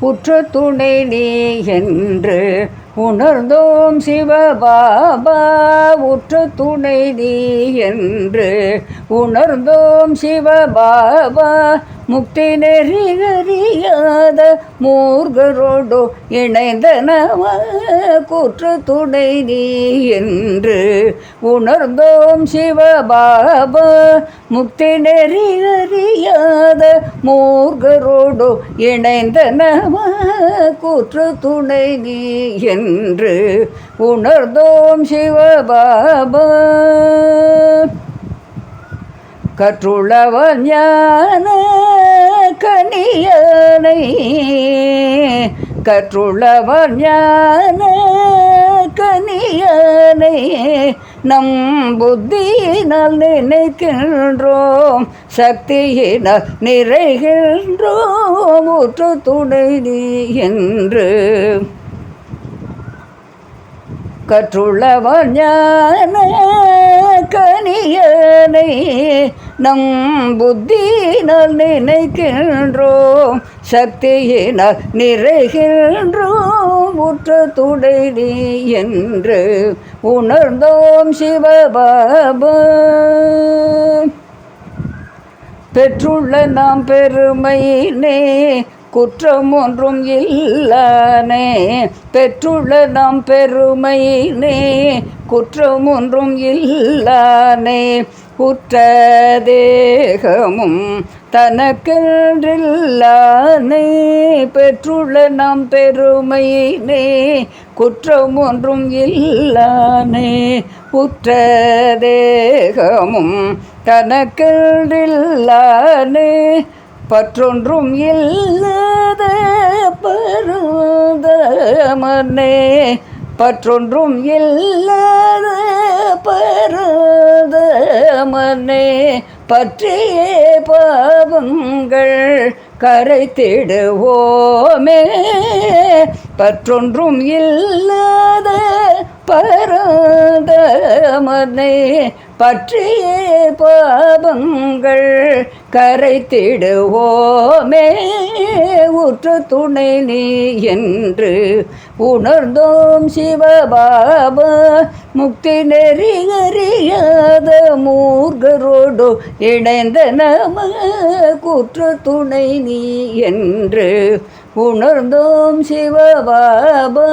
உற்ற துணை நீ என்று உணர்ந்தோம் சிவபாபா. உற்ற துணை நீ என்று உணர்ந்தோம் சிவபாபா. முக்தி நெறிகறியாத மூர்கரோடு இணைந்தனவ. குற்ற துணை நீ என்று உணர்ந்தோம் சிவபாபா. முக்தி நெறிகறியா மூர்கரோடு இணைந்த நம கூற்று துணை நீ என்று உணர்ந்தோம் சிவபாபா. கற்றுளவன் ஞான கனியனை கற்றுளவன் ஞான கனியனை நம் புத்தியினால் நினைக்கின்றோம் சக்தியினால் நிறைகின்றோம் ஊற்று துணை நீ என்று. கற்றுள்ளவர் ஞான கனியனை நம் புத்தியினால் நினைக்கின்றோம். சக்தியினால் நிறைகின்றோம். உற்ற துடை நீ என்று உணர்ந்தோம் சிவபாபா. பெற்றுள்ள நாம் பெருமையினே குற்றம் ஒன்றும் இல்லானே. பெற்றுள்ள நாம் பெருமையினே குற்றம் ஒன்றும் இல்லானே. உற்ற தேகமும் தனக்கென்றில்லானே பெற்றுள்ள நாம் பெருமையினே குற்றம் ஒன்றும் இல்லானே உற்ற தேகமும் தனக்கென்றில்லானே பற்றொன்றும் இல்லாத பருதமனே பற்றொன்றும் இல்லாத பருதமனே பற்றியே பாவங்கள் கரைத்திடுவோமே. பற்றொன்றும் இல்லாத பரந்த பரதமனை பற்றியே பாவங்கள் கரைத்திடுவோமே. போற்று துணை நீ என்று உணர்ந்தோம் சிவபாப. முக்தி நெறி அறியாத மூர்கரோடு இணைந்த நம கூற்று துணை நீ என்று உணர்ந்தோம் சிவபாபா.